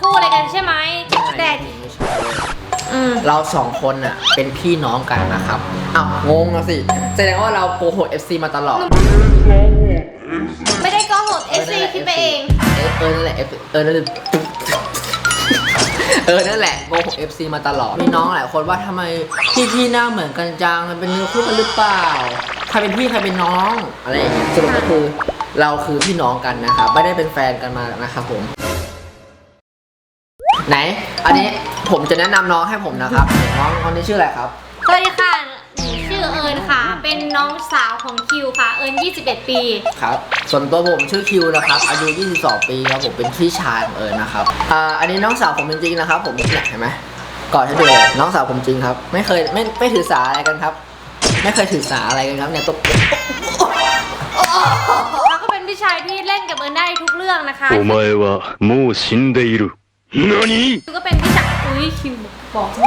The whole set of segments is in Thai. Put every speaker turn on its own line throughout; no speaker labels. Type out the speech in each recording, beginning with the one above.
คู่อะไรกันใช่ไหมแต่
ไม่ใช่เลย
อืม
เราสองคนน่ะเป็นพี่น้องกันนะครับอ้าวงงอะสิแสดงว่าเราโกหก FC มาตลอด
ไม่ได้โก็หกเอซีคิดไปเอง
เออเออนั่นแหละ F- เออนั่นแหละเออนั่นแหละโกหก FC มาตลอดมีน้องหลายคนว่าทำไมพี่พี่ๆหน้าเหมือนกันจังมันเป็นเนื้อคู่กันหรือเปล่าใครเป็นพี่ใครเป็นน้องอะไรอย่างเงี้ยสรุปก็คือเราคือพี่น้องกันนะครับไม่ได้เป็นแฟนกันมานะครับผม ไหน อันนี้ผมจะแนะนำน้องให้ผมนะครับ น้องคนนี้ชื่ออะไรครับ
สวัสดีค่ะหนูชื่อเอิญค่ะ เป็นน้องสาวของคิวค่ะ เอิญ21 ปี
ครับ ส่วนตัวผมชื่อคิวนะครับ อายุ 22 ปีครับผมเป็นพี่ชายของเอิญนะครับ อ่า อันนี้น้องสาวผมจริงๆนะครับ ผมเนี่ยเห็นไหมกอดให้ดูเลยน้องสาวผมจริงครับ ไม่เคยไม่ไม่ถือสาอะไรกันครับ ไม่เคยถือสาอะไรกันครับเนี่ยตบ
แล้วก็เป็นพี่ชายที่เล่นกับเอิญได้ทุกเรื่องนะคะ
お前はもう死んでいる。 何
คิวก็เป็นพี่ชายอุ้ยคิวบอกให้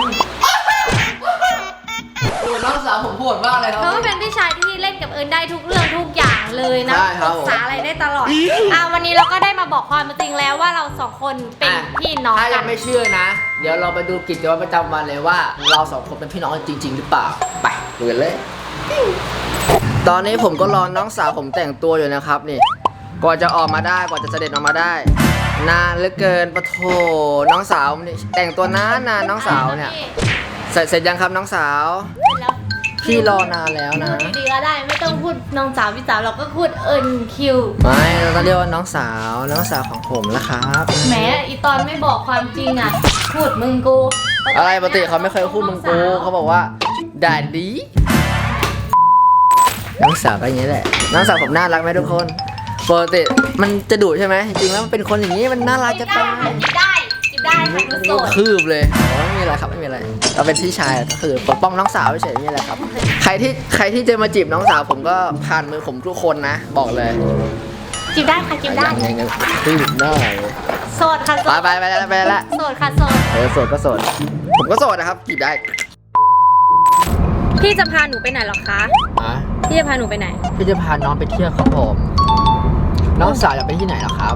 โอ้น้องสาวผมโหดมากเลยครับ
เขาก็เป็นพี่ชายที่เล่นกับเอิญได้ทุกเรื่องทุกอย่างเลยนะ
ใช่ค
ป
รับ
รึกษาอะไรได้ตลอดอะวันนี้เราก็ได้มาบอกความจริงแล้วว่าเราสองคนเป็น
อะ
พี่น้อง
ถ้า
กั
ยัง
น
ไม่เชื่อนะ เดี๋ยวเราไปดูกิจวัตรประจำวันเลยว่า เราสองคนเป็นพี่น้องกันจริง ๆ หรือเปล่า ไปดูกันเลย ตอนนี้ผมก็รอน้องสาวผมแต่งตัวอยู่นะครับนี่ กว่าจะออกมาได้ กว่าจะเสด็จออกมาได้ นานเหลือเกินปะโถน้องสาวนี่แต่งตัวนานนานน้องสาวเนี่ยเสร็จเสร็จยังครับน้องสาว
แล้ว
พี่รอนานแล้วนะ
พูดดีๆก็ได้ไม่ต้องพูดน้องสาวพี่สาวเราก็พูดเอิญคิว
ไม่เราต้องเรียกว่าน้องสาวน้องสาวของผมละครับ
แหมอีตอนไม่บอกความจริงอะพูดมึงกู
อะไรปกติเขาไม่เคยพูดมึงกูเขาบอกว่าด่าดีน้องสาวก็อย่างนี้แหละน้องสาวผมน่ารักไหมทุกคน ปกติมันจะดุใช่ไหมจริงๆแล้วมันเป็นคนอย่างนี้มันน่ารัก
จิ
จะ
บได้
ตาย
ค่ะจิบได้จิบได้ค่ะหนูโสด
คืบเลยอ๋อไม่มีอะไรครับไม่มีอะไร เราเป็นพี่ชายก็คือปกป้องน้องสาวเฉยๆนี่แหละครับ ใครที่ใครที่จะมาจีบน้องสาวผมก็ผ่านมือผมทุกคนนะ บอกเลย
จิบได้ค่ะจิบได้
ยังไงก็คืบหน้าเลย
โสดค่ะโส
ไป
ด
ไปไปแล้วไปแล้ว
โสดค่ะโสด
เออโสดก็โสดผมก็โสดนะครับจีบได้
พี่จะพาหนูไปไหนหรอคะ
อะ
พี่จะพาหนูไปไหน
พี่จะพาน้องไปเที่ยวครับผม น้องสาวอยากไปที่ไหนเหรอครับ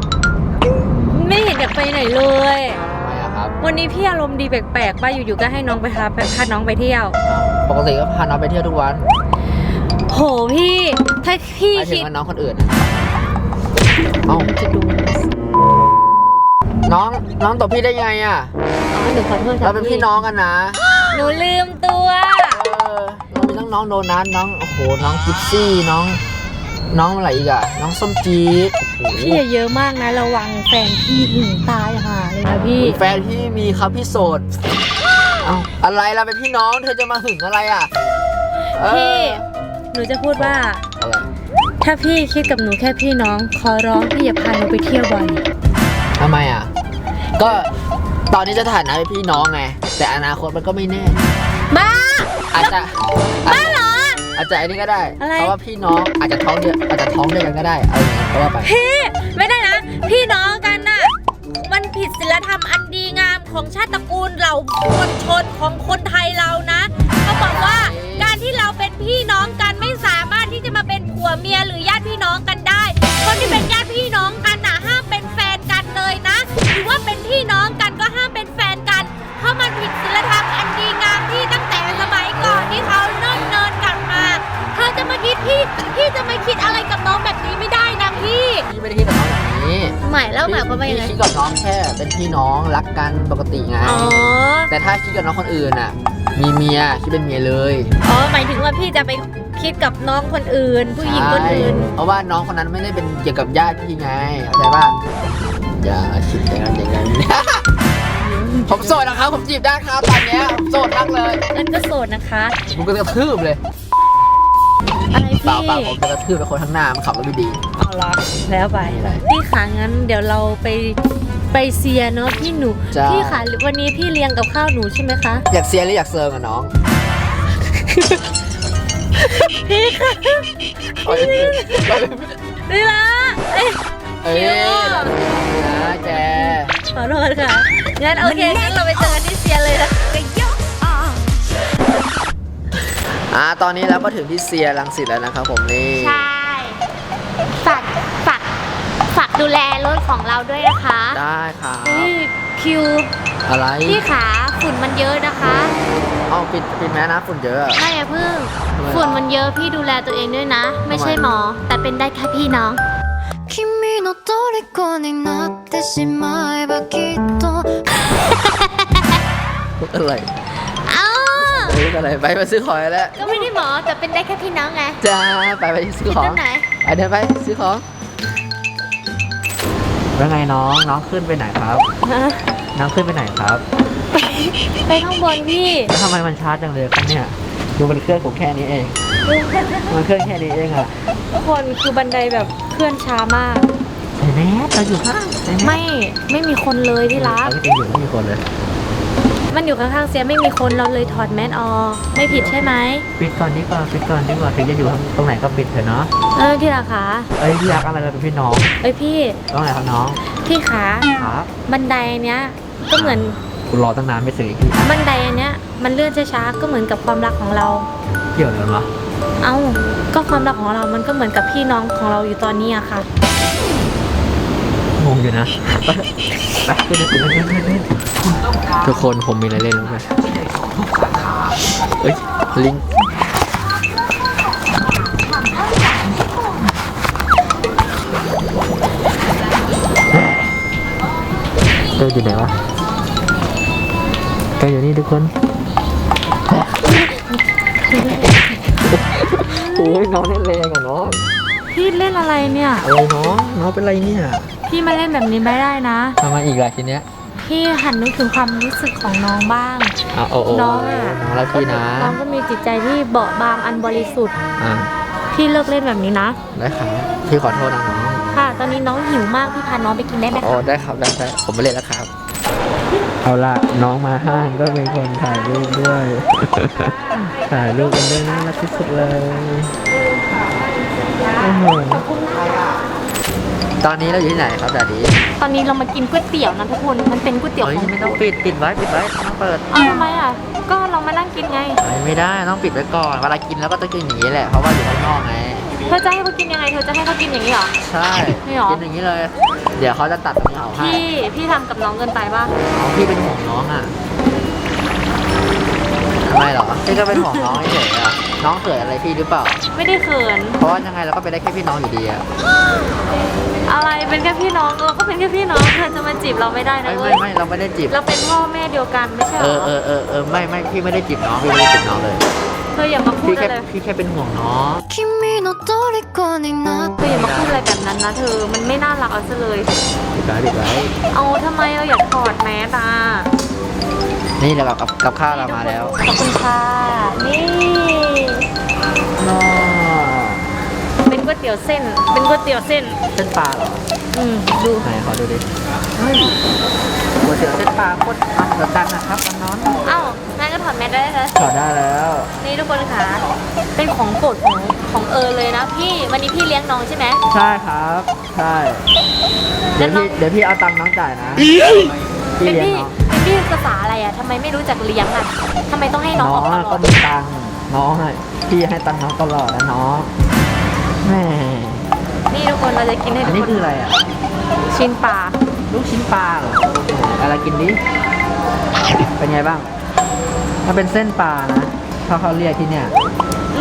ไม่เห็นอยากไปไหนเลย
ทำไมอะครับ
วันนี้พี่อารมณ์ดีแปลกๆป้าอยู่ๆก็ให้น้องไปพาไปพาน้องไปเที่ยว
อ้าวปกติก็พาน้องไปเที่ยวทุกวัน
โหพี่ถ้าพี่
หมายถึ
คิ
ง
ด
ว่าน้องคนอื่นอะเอ้า
จะดู
น้องน้องตบพี่ได้ไงอะ
อ๋อหนูขอโทษค่ะ
เราเป็นพี่น้องกันนะ
หนูลืมตัว
เออเรามีทั้งน้องโดนัทน้องโอ้โหน้องกิฟซี่น้อง น้องอะไรอีกอะน้องส้มจี๊ดโอ้โห
พี่อย่าเยอะมากนะ ระวังแฟนพี่หึงตายห่าเลยนะพี่
แฟนพี่มีครับพี่โสดเอ้าอะไรเราเป็นพี่น้องเธอจะมาหึงอะไรอะเออ
พี่หนูจะพูดว่า
อะไร
ถ้าพี่คิดกับหนูแค่พี่น้อง ขอร้องพี่อย่าพาหนูไปเที่ยวบ่อย
ทำไมอะก็ตอนนี้จะฐานะเป็นพี่น้องไงแต่อนาคตมันก็ไม่แน่
บ้า
อาจจะ
บ้าเหร อ
อาจจะอันนี้ก็ได้
อะไร
เพราะว่าพี่น้องอาจจะท้องเดียวอาจจะท้องเดียวกันก็ได้เอาอย่างนี้เพราะว่าไป
พี่ไม่ได้นะ พี่น้องกันน่ะมันผิดศีลธรรมอันดีงามของชาติตระกูลเรามวลชนของคนไทยเรานะเขา เป็นพี่น้องรักกันปกติไง
อ๋อ แต่ถ้าคิดกับน้องคนอื่นอะ มีเมียคิดเป็นเมียเลย
อ๋อ หมายถึงว่าพี่จะไปคิดกับน้องคนอื่น ผู้หญิงคนอื่น
ใช่เพราะว่าน้องคนนั้นไม่ได้เป็นเกี่ยวกับญาติพี่ไงเข้าใจป่ะอย่าคิดอย่างนั้นอย่างนั้น ผมโสดนะครับ ผมจีบได้ครับตอนเนี้ยผมโสดมากเลย
เอิญก็โสดนะคะ
ผมก็กระทืบเลย
อะไร
เปล่า
พี่
เปล่าผมจะกระทืบไปคนข้างหน้ามันขับรถไม่ดี
เอาละแล้วไป
ไม่เป็นไร
พี่ขางั้นเดี๋ยวเราไป ไปเซียเนาะพี่หนู
จ้า
พี่ขาวันนี้พี่เลี้ยงกับข้าวหนูใช่ไหมคะ
อยากเซียร์หรืออยากเซิร์งอะน้อง
พี่ค่ะ
เอาเลยเอาเลย
นี่ละเอ้ย
เอ้ย
คิว
นะแก
ขอโทษค่ะ งั้นโอเคงั้นเราไปเจอกันที่เซียเลยนะ
อ่าตอนนี้เราก็ถึงที่เซียร์รังสิตแล้วนะครับผมนี่
ใช่ ฝาก ฝาก ฝาก ดูแลรถของเราด้วยนะคะ
ได้ครับ
เฮ้ยค คิว
อะไร
พี่ขาฝุ่นมันเยอะนะคะ
เอาปิดปิดแมสนะฝุ่นเยอะอะ
ไม่อย่าเพิ่ง
ทำไม
ฝุ่นมันเยอะพี่ดูแลตัวเองด้วยนะ ไม่ใช่หมอ แต่เป็นได้แค่พี่น้อง
君の虜になってしまえばきっと
พูดอะไร
เอ้า
พูดอะไรไปไปซื้อของแล้ว
ก็ไม่ได้หมอแต่เป็นได้แค่พี่น้องไง
จ้าไปไปซื้อของ
ที่ไหน
ไปเดินไปซื้อของ แล้วไงน้องน้องขึ้นไปไหนครับน้องขึ้นไปไหนครับ
ไปข้างบนพี่
แล้วทำไมมันช้าจังเลยครับเนี่ยดูมันเครื่องผมแค่นี้เอง มันเครื่องแค่นี้เองอะ
ทุกคนคือบันไดแบบเคลื่อนช้ามาก
ใส่แมสเราอยู่ข้างใส่แมส
ไม่ไม่มีคนเลยที่รัก
เราก็จะอยู่ไม่มีคนเลย
มันอยู่ข้างๆเสียไม่มีคนเราเลยถอดแมสออก ไม่ผิดใช่ไหม
ปิดก่อนดีกว่าปิดก่อนดีกว่าถึงจะอยู่ตรงไหนก็ปิดเถอะเนาะ
เออที่รักขา
เอ้ยพี่รักอะไรเราเป็นพี่น้อง
เอ้ยพี่
ต้องไหนครับน้อง
พี่ขา
ครับ
บันไดเนี้ยก็เหมือน
คุณรอตั้งนานไม่สื่ออีกที
บันไดอันเนี้ยมันเลื่อนช้าๆก็เหมือนกับความรักของเรา
เกี่ยวเลยเหรอ
เอ้าก็ความรักของเรามันก็เหมือนกับพี่น้องของเราอยู่ตอนนี้อะค่ะ
งอยู่นะไปขึ้นเลยขึ้นขึ้นทุกคนผมมีอะไรเล่นรู้ไหมเฮ้ยลิงเต้ยอยู่ไหนวะเต้ยอยู่นี่ทุกคนโอ้ยน้องเล่นแรงอะน้อง
พี่เล่นอะไรเนี่ย
อะไรน้องน้องเป็นไรเนี่ย
พี่มาเล่นแบบนี้ไม่ได้นะ
ทำไมอีกล่ะทีเนี้ย
พี่หันนึกถึงความรู้สึกของน้องบ้าง
เอาโอ้โอ้
น้องอะ
น้องรักพี่นะ
น้องก็มีจิตใจที่เบาบางอันบริสุทธิ์
อ่า
พี่เลิกเล่นแบบนี้นะ
ได้ครับพี่ขอโทษนะน้อง
ค่ะ ตอนนี้น้องหิวมาก พี่พาน้องไปกินได้ไหม
อ๋อ
คะ
ได้ครับได้ได้ผมไม่เล่นแล้วครับ เอาละน้องมาห้างก็เป็นคนถ่ายรูปด้วย ถ่ายรูปกันด้วยน่ารักที่สุดเลยโอ้โห ตอนนี้เราอยู่ที่ไหนครับดาดี
ตอนนี้เรามากินก๋วยเตี๋ยวนะทุกคน มันเป็นก๋วยเตี๋ยว
เฮ้ย
ของ
ไม่ต้องปิดปิดไว้ปิดไว้ต้องเปิด
เอ้าทำไมอะ ก็เรามานั่งกินไง
เฮ้ยไม่ได้ต้องปิดไว้ก่อนเวลากินแล้วก็ต้องกินอย่างนี้แหละเพราะว่าอยู่ข้างนอกไง
เธอจะให้เขากินยังไง เธอจะให้เขากินอย่างนี้เหรอ
ใช่
ไม่หรอ
กินอย่างนี้เลย เดี๋ยวเขาจะตัดตรงนี้ออกให้
พี่ พี่ทำกับน้องเกินไปป่ะ
น้องพี่เป็นห่วงน้องอะทำ ไมเหรอพี่ก็เป็นห่วงน้องเฉยๆอ่ะน้องเขินอะไรพี่หรือเปล่า
ไม่ได้เขิน
เพราะว่ายังไงเราก็เป็นได้แค่พี่น้องอยู่ดีอ่ะ
อะไร เป็นแค่พี่น้องเราก็เป็นแค่พี่น้อง เธอจะมาจีบเราไม่ได้นะ
ไม่
เว้
ไม่
ย
ไม่เราไม่ได้จีบ
เราเป็นพ่อแม่เดียวกันไม่ใช่เห
เอ
ร
อ
อ
เออเออเออไม่ไม่พี่ไม่ได้จีบน้องพี่ไม่ได้จีบน้องเลย
เธออย่ามาพู
พี่
ด
แค่
อะไร
พี่แค่เป็นห่วงน้อง
君の虜になっ
เธออย่ามาพูดอะไรแบบนั้นนะเธอ มันไม่น่ารักเอาซะเลย
ปิดไว้ปิดไว้
เอาทำไมเราอยากถอดแมสอ่ะ
นี่แหละกับกับข้าวเรามาแล้ว
ขอบคุณค่ะ นี่
น้อ
เป็นก๋วยเตี๋ยวเส้น เป็นก๋วยเตี๋ยวเส้น
เส้นปลาเหรอ
อืมดู
ไหนขอดูดิเฮ้ยก๋วยเตี๋ยวเส้นปลาโคตรอัศจรรย์นะครับน้อง
เอ้างั้นก็ถอดแมสได้เลย
ถอดได้แล้ว
นี่ทุกคนค่ะ เป็นของโปรดของของเออเลยนะพี่วันนี้พี่เลี้ยงน้องใช่ไหม
ใช่ครับ ใช่ เดี๋ยวพี่เดี๋ยวพี่เอาตังค์น้องจ่ายนะพี่
เป็น
เลี้ยง
พี่
น้อง
เป็นพี่ภาษาอะไรอะทำไมไม่รู้จักเลี้ยงอะทำไมต้องให้น้อง
น้
อ
อ
องกต
อะ
ลอ
ก็
ด
มีตังค์น้องอะพี่ให้ตังค์น้องตลอดนะน้องแหม่
นี่ทุกคนเราจะกินให้
อั
ทุ
น
ก
นี้
คน
คืออะไรอะ
ชิ้นปลา
ลูกชิ้นปลาเหรออะไรกินดิ เป็นไงบ้าง มันเป็นเส้นปลานะถ้าเขาเรียกที่เนี่ย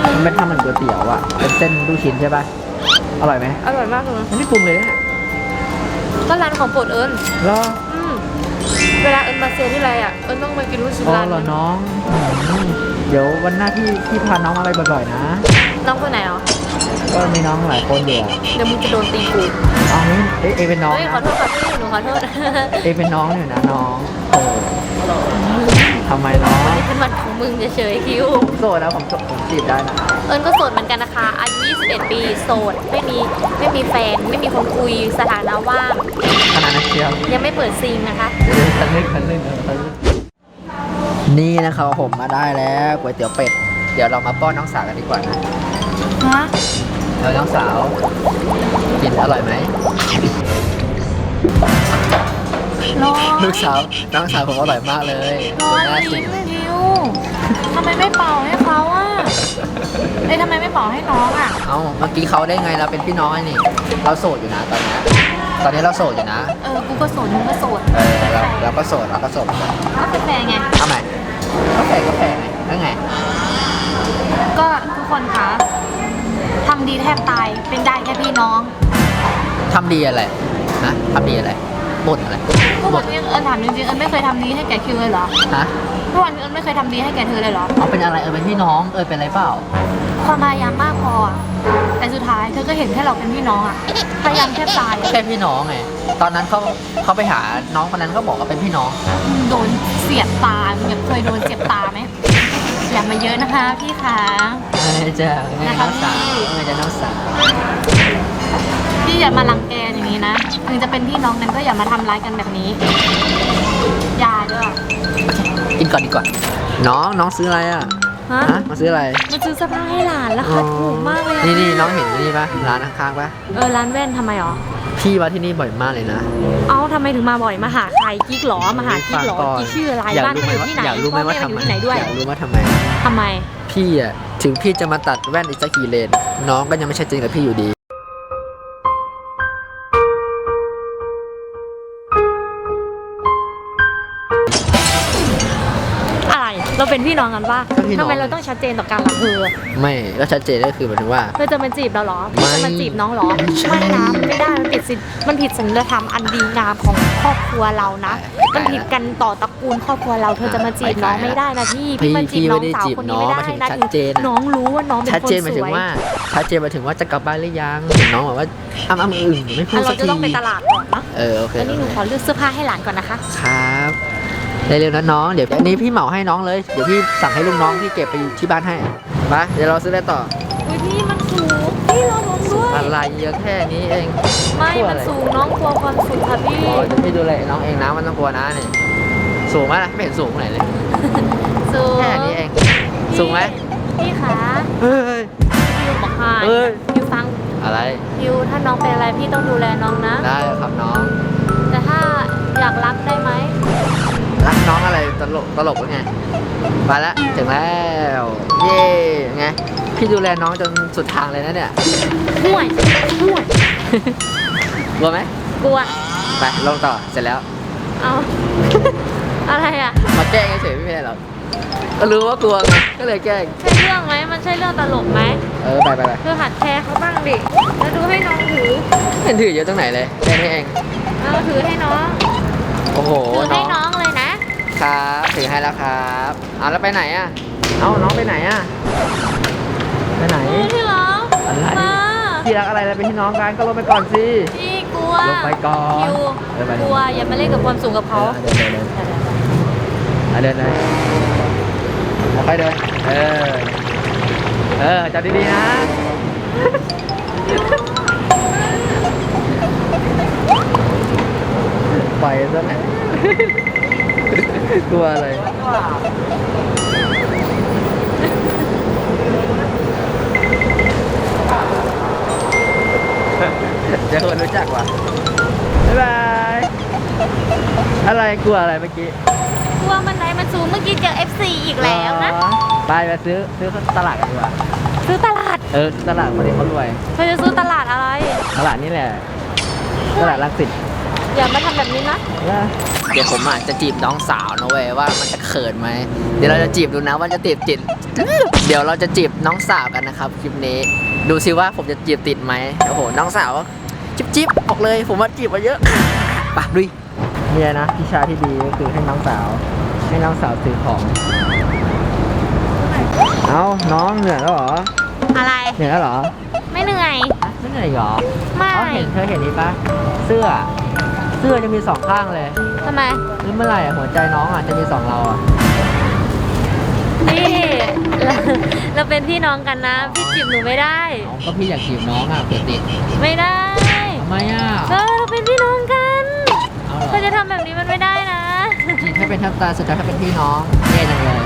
อืม
มันเป็นทำเหมือนก๋วยเตี๋ยวอะเป็นเส้นลูกชิ้นใช่ป่ะอร่อยไหม
อร่อยมากเลย
มันไม่ปรุงเลยเนี่ย
ก็ร้านของโปรดเอิญ
รอ
อืม เวลาเอิญมาเซียที่ไรอะเอิญต้องมากินลูกชิ้น
อ๋อ
ร้าน
เหรอ
นี้
น้องอืมเดี๋ยววันหน้าที่พี่พาน้องมาไปบ่อยๆนะ
น้องคนไหนอ๋อ
ก็มีน้องหลายคนอยู่อะ
เดี๋ยวมึงจะโดนตีกู
เอางี้เอ้ยเอยเป็นน้อง
เฮ้ยขอ
นะ
โทษค่ะพี่หนู ขอโทษ
เอยเป็นน้องอยู่นะน้องโอ้ทำไมน้อง
วันนี้เป็นวันของมึงเฉยๆคิว
ผมโสดแล้วผมผมจีบได้นะ
เอิญก็โสดเหมือนกันนะคะอายุ21 ปีโสดไม่มีไม่มีแฟน ไม่มีคนคุยสถานะว่าง
ขนาดนั้นเชียว
ยังไม่เปิดซิงนะคะ
เดี๋ยวคันนึงคันนึงคันนึงนี่นะครับผมมาได้แล้วก๋วยเตี๋ยวเป็ด เดี๋ยวเรามาป้อนน้องสาวกันดีกว่านะ
ฮะ
เออน้องสาว กินอร่อยไหม
ร้อน
ลูกสาวน้องสาวผมอร่อยมากเลย
ร้อน
น่า
จริ
กิ
ง
น
คิวทำไมไม่เป่าให้เขาอะเอ้ยทำไมไม่บอกให้น้องอะ
เอาเมื่อกี้เขาได้ไงเราเป็นพี่น้องไอ้นี่ เราโสดอยู่นะตอนเนี้ยตอนนี้เราโสดอยู่นะ
เออ กูก็โสดมึงก็โสด
เออเราเราก็โสดเราก็โสด
ก็เป็นแฟนไง
ทำไมก็แฟนก็แฟนไงแล้วไง
ก็ทุกคนคะทำดีแทบตาย เป็นได้แค่พี่น้อง
ทำดีอะไรนะทำดีอะไร บ่นอะไร
ทุกวันนี้เอิญถามจริงๆเอิญไม่เคยทำดีให้แกคิวเลยเหรอ
ฮะ
ทุกวันนี้เอิญไม่เคยทำดีให้แกเธอเลยเหรอ
เอาเป็นอะไรเออเป็นพี่น้องเออเป็นอะไรเปล่า
ความพยายามมากพออะแต่สุดท้ายเธอก็เห็นแค่เราเป็นพี่น้องอะพยายามแทบตายอะ
แค่พี่น้องไงตอนนั้นเขาเขาไปหาน้องคนนั้นเขาบอกว่าเป็นพี่น้อง
โดนเสียบตามึงเคยโดนเสียบตาไหมอย่ามาเยอะนะคะพี่คะ
เออจะไง
นะ
น้
คะ
องสาว
พี่
เออจะน้องสาว
พี่อย่ามารังแกอย่างนี้นะถึงจะเป็นพี่น้องกันก็อย่ามาทำร้ายกันแบบนี้ อย่าด้วย
กินก่อนดีกว่า น้องน้องซื้ออะไรอะ
ฮะ
ฮะมาซื้ออะไร
มาซื้อเสื้อผ้าให้หลานราคาถูกมากเลยอะ
นี่นี่น้องเห็นนี่ปะร้านข้างๆปะ
เออร้านแว่นทำไมหรอ
พี่มาที่นี่บ่อยมากเลยนะ
เอ้าทำไมถึงมาบ่อยมาหาใครกิ๊กหรอมาหากิ๊กหรอ
ฟังก่น
กิ๊กชื่ออะไร
อยาก
บ้าน
รู้
เธ
ไหม
ออยู่
ว่า
ที่ไหน
อยากรู้ไหม
พ่อ
ว่า
แม่
ทำ
อยู่
ไม
ที่ไหนด้วย
อยากรู้ว่าทำไม
ทำไม
พี่อะถึงพี่จะมาตัดแว่นอีกสักกี่เลน น้องก็ยังไม่ใช่จริงกับพี่อยู่ดี
พี่น้องกันปะ
ก็พี่น้อง
ทำไมเราต้องชัดเจนต่อกันล่ะเธอ
ไม่ก็ชัดเจนก็คือหมายถึงว่า
เธอจะมาจีบเราเหรอพี่จะมาจีบน้องเหรอ
ไม่ใช่
ไม่นะมันไม่ได้มันผิดศีลมันผิดศีลธรรมอันดีงามของครอบครัวเรานะ
ไป
มันผิดกันต่อตระกูลครอบครัวเราเธอจะมาจีบน้องไม่ได้นะพี่
พี่
พี่มาจีบน้องสาว
พี่
คนนี้ไม่ได้
ไม่ได้จีบน้อง
นะ
ชัดเจนอะ
น้องรู้ว่าน้องเป็น
ชัด
คน
เจนหมาย
ส
ถึง
วย
ว่าชัดเจนหมายถึงว่าจะกลับบ้านหรือยังเห็นน้องบอกว่าอ้ำอ้ำอึ่งไม่พู
อะ
ด
เรา
สัก
จะ
ที
ต้องไปตลาดก่อนนะ
เออโอเค
แล้วนี่หนูขอเลือกเสื้อผ้าให้หลานก่อนนะคะ
ครับ เร็วๆนะน้อง เดี๋ยวอันนี้พี่เหมาให้น้องเลย เดี๋ยวพี่สั่งให้ลูกน้องพี่เก็บไปที่บ้านให้มาเดี๋ยวเราซื้ออะไรต่อ
อุ้ยพี่มันสูงพี่เราลงด้วย
อะไรเยอะแค่นี้เอง
ไม่มันสูงน้องกลัวความสูงค่ะพี่
โอ้ยพี่ดูแลน้องเองนะมันต้องกลัวนะนี่สูงไหมล่ะไม่เห็นสูงไหนเลย
สูง
แค่นี้เองสูงไหม
พี่คะ
เฮ้ย
พิวบอกให้
เอ้ย
พิวฟัง
อะไร
พิวถ้าน้องเป็นอะไรพี่ต้องดูแลน้องนะ
ได้ครับน้อง
แต่ถ้าอยากรักได้ไหม
รักน้องอะไรตลกตลกหรือไงมาแล้วถึงแล้วเย้ไงพี่ดูแลน้องจนสุดทางเลยนะเนี่ย
ห่วยห่วย
กลัวไหม
กลัว
ไปลงต่อเสร็จแล้ว
เอาอะไรอะ
มาแกล้งเฉยๆไม่เป็นไรหรอกก็รู้ว่ากลัวไงก็เลยแกล้ง
ใช่เรื่องไหมมันใช่เรื่องตลกไหม
เออไปไปไป
เธอหัดแชร์เขาบ้างดิแล้วดูให้น้องถือ
เห็นถือเยอะตรงไหนเลยแค่นี้เอง
เอาถือให้น้อง
โอ้โห
ถือ
น้
ให้
อง
น้องเลยนะ
ครับถือให้แล้วครับเอาแล้วไปไหนอะเอาน้องไปไหนอะไปไหน
ที่รัก
อะไร
มา
ที่รักอะไรแล้วเป็นพี่น้องกันก็ลงไปก่อนสิ
พี่กลัว
ลงไปก่อน
คิว
เดินไป
กลัวอย่ามาเล่นกับความสูงกับเขา
เดินเดินเดินอะเดินเลยแล้วค่อยเดินเออเออจับดีๆนะไปซะแหละ กลัวอะไร เดี๋ยวคนรู้จักว่ะ บ๊ายบาย อะไรกลัวอะไรเมื่อกี้
กลัวมันไหนมันสูงเมื่อกี้เจอ FC อีกแล้วนะ
อ๋อไปไปซื้อซื้อตลาดกันดีกว่า
ซื้อตลาด
เออตลาดคนนี้เขารวย
เธอจะซื้อตลาดอะไร
ตลาดนี่แหละ ตลาดรังสิต
อย่ามาทำแบบนี้นะ
เดี๋ยวผมอาจจะจีบน้องสาวนะเว้ยว่ามันจะเขินไหม เดี๋ยวเราจะจีบดูนะว่าจะจีบติด เดี๋ยวเราจะจีบน้องสาวกันนะครับคลิปนี้ ดูซิว่าผมจะจีบติดไหมโอ้โห น้องสาวจิ๊บจิ๊บบอกเลย ผมว่าจีบมาเยอะไปะดุยเนี่ยนะพี่ชายที่ดีก็คือให้น้องสาว ให้น้องสาวซื้อของ เอาน้องเหนื่อยแล้วเหรอ
อะไร
เหนื่อยแล้วเหรอ
ไม่เหนื่อย
ไม่เหนื่อยเหรอ
ไม่
เขาเห็นเธอเห็นนี่ปะเสื้อ เสื้อจะมีสองข้างเลย
ทำไม
หรือเมื่อไหร่อะหัวใจน้องอะจะมีสองเราอะ
พี่เราเราเป็นพี่น้องกันนะ พี่จีบหนูไม่ได้
เอาก็พี่อยากจีบน้องอะเผื่อติด
ไม่ได้
ทำไมอะ
เออเราเป็นพี่น้องกัน
เอาเหร
เธอ
อ
จะทำแบบนี้มันไม่ได้นะ
จีบให้เป็นทับตาสุดท้ายให้เป็นพี่น้องแย่จังเลย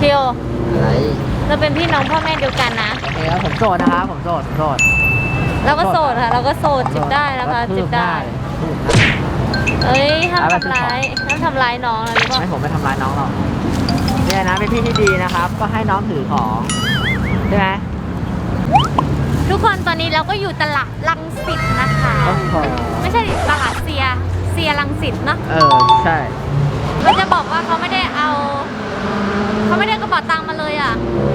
พิว
อะไร
เราเป็นพี่น้องพ่อแม่เดียวกันนะ
โอเคครับผมโสดนะครับผมโสดผมโสด
เราก็โสดค่ะ เราก็โสดจีบได้นะคะจีบได้
ทูบ
เอ้ยห้าม
เอาไป
ทำร้ายห้ามทำร้ายน้องนะรู้
ได้
ป่ะ
ไม่ผมไม่ทำร้ายน้องหรอกเนี่ยนะเป็นพี่ที่ดีนะครับ ก็ให้น้องถือของใช่ไหม
อนนี้เราก็อยู่ตลาดลังสิตนะคะ
โอ้โห
ไม่ใช่ตลาดเซียเซียลังสิตเนาะ
เออใช่
เราจะบอกว่าเขาไม่ได้เอา เขาไม่ได้กระเป๋าตังค์มาเลยอะ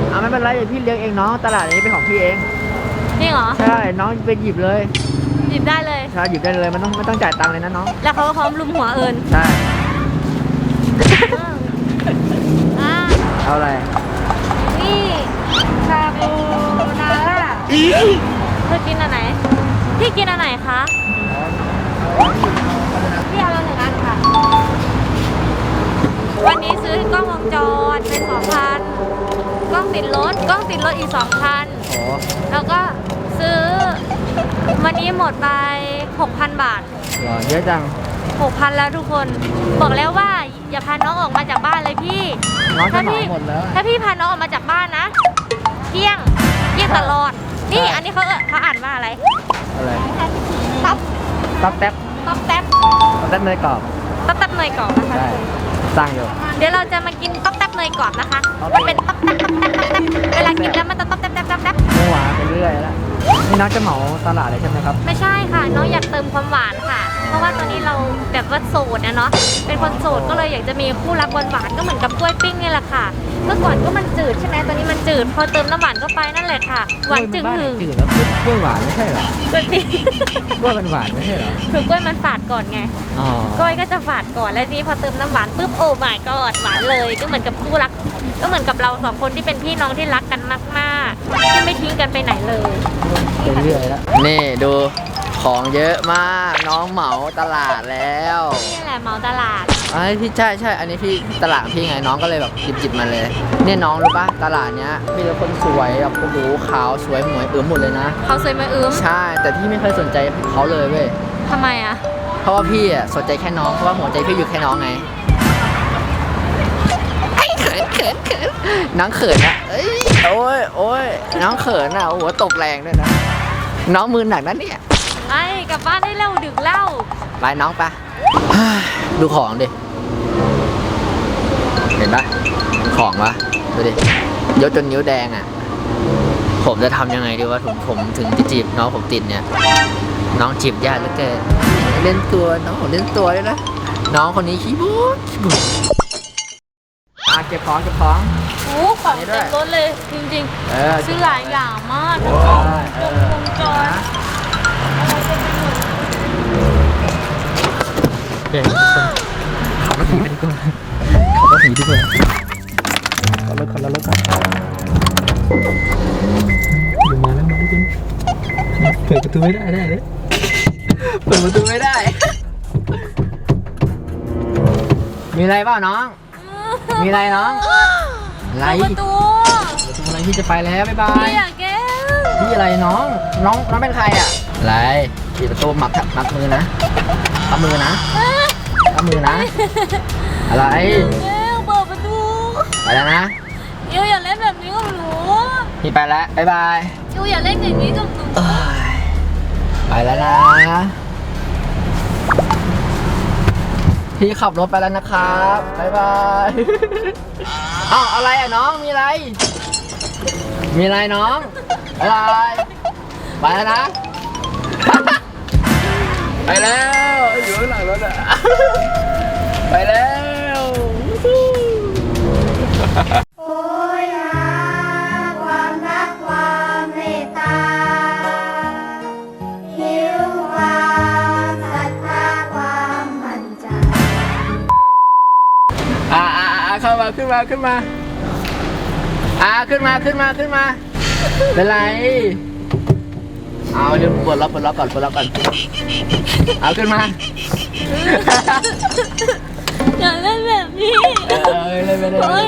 เอาไม่เป็นไรเดี๋ยวพี่เลี้ยงเองน้องตลาดนี้เป็นของพี่เอง
จริงเหรอ
ใช่น้องไปหยิบเลย
หยิบได้เลย
ใช่หยิบได้เลยมันต้องไม่ต้องจ่ายตังค์เลยนะน้อง
แล้วเขาก็พร้อมลุมหัวเอิญ
ใช่
อ่า
เอาอะไร
นี่ชาบูนาร่าเธอกินอันไหน พี่กินอันไหนคะพี่เอาละหนึ่งอันค่ะ วันนี้ซื้อกล้องวงจรเป็นสองพันกล้องติดรถกล้องติดรถอีกสองพัน
โอ้
แล้วก็ซื้อวั นนี้หมดไป 6,000 บาท
หรอเยอะจัง
6,000 แล้วทุกคน บอกแล้วว่าอย่าพาน้องออกมาจากบ้านเลยพี่
น้องจะ
ถ้า
เหมา
พี่
หมดแล้ว
ถ้าพี่พาน้องออกมาจากบ้านนะเที่ยงเที่ยงตลอด นี่อันนี้เขาเขาอ่านว่าอะไร
อะไร
ต๊อบ
ต๊อกแท็บ
ต๊อบแท็บ
ต๊อกแท็บเนยกรอบ
ต๊อบแท็บเนยกรอบนะคะ
ใช่ สั่งอยู่
เดี๋ยวเราจะมากินต๊อบแท็บเนยกรอบนะคะ
โอเค
มันเป็นต๊อบแท็บต๊อบแท็บต๊อบแท็บเวลากินแล้วมันจะต๊อบแท็บต๊อบแท็บต๊อบแท็บ
เมื่อวานไปเรื่อยแล้วนี่น้องจะเหมาตลาดเลยใช่ไหมครับ
ไม่ใช่ค่ะ น้องอยากเติมความหวานค่ะ เพราะว่าตอนนี้เราแบบว่าโสดนะเนาะ เป็นคนโสดก็เลยอยากจะมีคู่รักหวานๆก็เหมือนกับกล้วยปิ้งนี่แหละค่ะ เมื่อก่อนก็มันจืดใช่ไหมตอนนี้มันจืด พอเติมน้ำหวานเข้าไปนั่นแหละค่ะ หวานจึงหึง
จืดแล้วกล้วยหวานไม่ใช่เหรอก
ล้วยปิ้ง
กล้วยมันหวานไม่ใช่เหรอ
คือกล้วยมันฝาดก่อนไง
อ๋อก
ล้วยก็จะฝาดก่อนแล้วทีนี้พอเติมน้ำหวานปุ๊บโอ้ my god หวานเลยก็เหมือนกับคู่รัก ก็เหมือนกับเราสองคนที่เป็นพี่น้องที่รักกันมากๆที่ไม่ทิ้งกันไปไหนเลย
ไปเรื่อยแล้วนี่ดูของเยอะมากน้องเหมาตลาดแล้ว
นี่แหละเมาตลาด
อันนี้พี่ใช่ใช่อันนี้พี่ตลาดพี่ไงน้องก็เลยแบบหยิบหยิบมาเลย เนี่ยน้องรู้ปะตลาดเนี้ยพี่เป็นคนสวยแบบโอ้โหขาวสวยหมวยเอื้อมหมดเลยนะ
เขาสวยมาอื้ม
ใช่ แต่พี่ไม่เคยสนใจเขาเลยเว้ย
ทำไมอะ
เพราะว่าพี่อะสนใจแค่น้องเพราะว่าหัวใจพี่อยู่แค่น้องไงไอ้เขินเขินเขินน้องเขินอะเอ้ยโอ้ยโอ้ยน้องเขินอะโอ้โหตบแรงด้วยนะน้องมือหนักนะเนี่ย
ไอ้กลับบ้านได้แล้วดึกแล้ว
ไปน้องปะ ดูของดิ เห็นปะของปะดูดิยกจนนิ้วแดงอะ ผมจะทำยังไงดีวะผมผมถึงจะจีบน้องผมติดเนี่ย น้องจีบยากเหลือเกินเล่นตัวน้องผมเล่นตัวเลยนะ น้องคนนี้ขี้บู๊ดขี้บู๊ดอะเก็บของเก็บของ
โอ้ของ
นี่ด้
เต็
วย
มรถเลยจริง
เออ
ๆ ซื้อหลายอย่างมาก
ใช่เออ
วงจรอะไร เก่
งขับรถหนีไปดีกว่าขับรถหนีดีกว่าขับรถขับรถรถขับอยู่มาแล้วมาทุกคนเปิดประตูไม่ได้ได้เลยเปิดประตูไม่ได้ มีอะไรเปล่าน้อง มีอะไรน้องอะไร
เปิดประตู
ประตูอะไรพี่จะไปแล้วบ๊ายบาย
พี่อยากแก้
พี่อะไรน้อง น้องน้องเป็นใครอะอะไรปิดประตูมัดมัดมือนะมัดมือนะ มัดมือนะ อะไร
แก้วเปิดประตู
ไปแล้วนะ
เอวอย่าเล่นแบบนี้กับหนู
พี่ไปแล้วบ๊ายบาย
เอวอย่าเล่นอย่างนี้กับหนู
เอ้ยไปแล้วนะ พี่ขับรถไปแล้วนะครับบ๊ายบายเอ้าอะไรอะน้องมีอะไร มีอะไรน้องอะไรไปแล้วนะ ไปแล้วอยู่ข้างหลังรถอะ ไปแล้ว
โอ้ยหาความรักความเมตตาหิวความศรัทธาความมั่นใจ
อ่าอ่าอ่าเข้ามาขึ้นมาขึ้นมา อ่าขึ้นมาขึ้นมาขึ้นมาเป็นไร เอาเดี๋ยวปลดล็อกปลดล็อกก่อนปลดล็อกก่อน เอาขึ้นมา
อย่าเล่นแบบนี้
เออเลยไปเลย
โอ้ย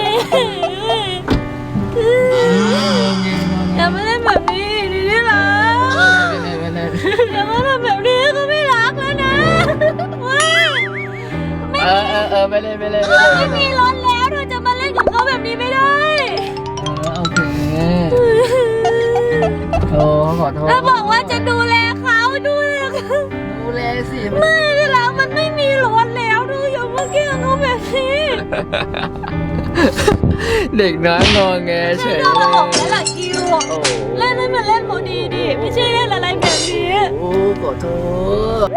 อย่ามาเล่นแบบนี้ดีที่รัก
ไปเลย
อย่ามาทำแบบนี้ก็ไม่รักแล้วนะว้าย
เออเออเออไปเลยไปเลยไป
เรา
เลย
ไม่มีรถแล้วเธอจะมาเล่นกับเขาแบบนี้ไม่ได้
เออโอเค โอ้ขอโทษ
แล้วบอกว่าจะดูแลเขาดูแลเขา
ดูแลสิ
ไม่ที่แล้วมันไม่มีรถแล้วดูอย่างเมื่อกี้เขาแบบนี้
เด็กน้อยงอแงเฉย
เล
ย
บอกแล้วล่ะกิวเล่นให้มันเล่นพอดีดิไม่ใช่เล่นอะไรแบบนี้
โอ้ขอโทษ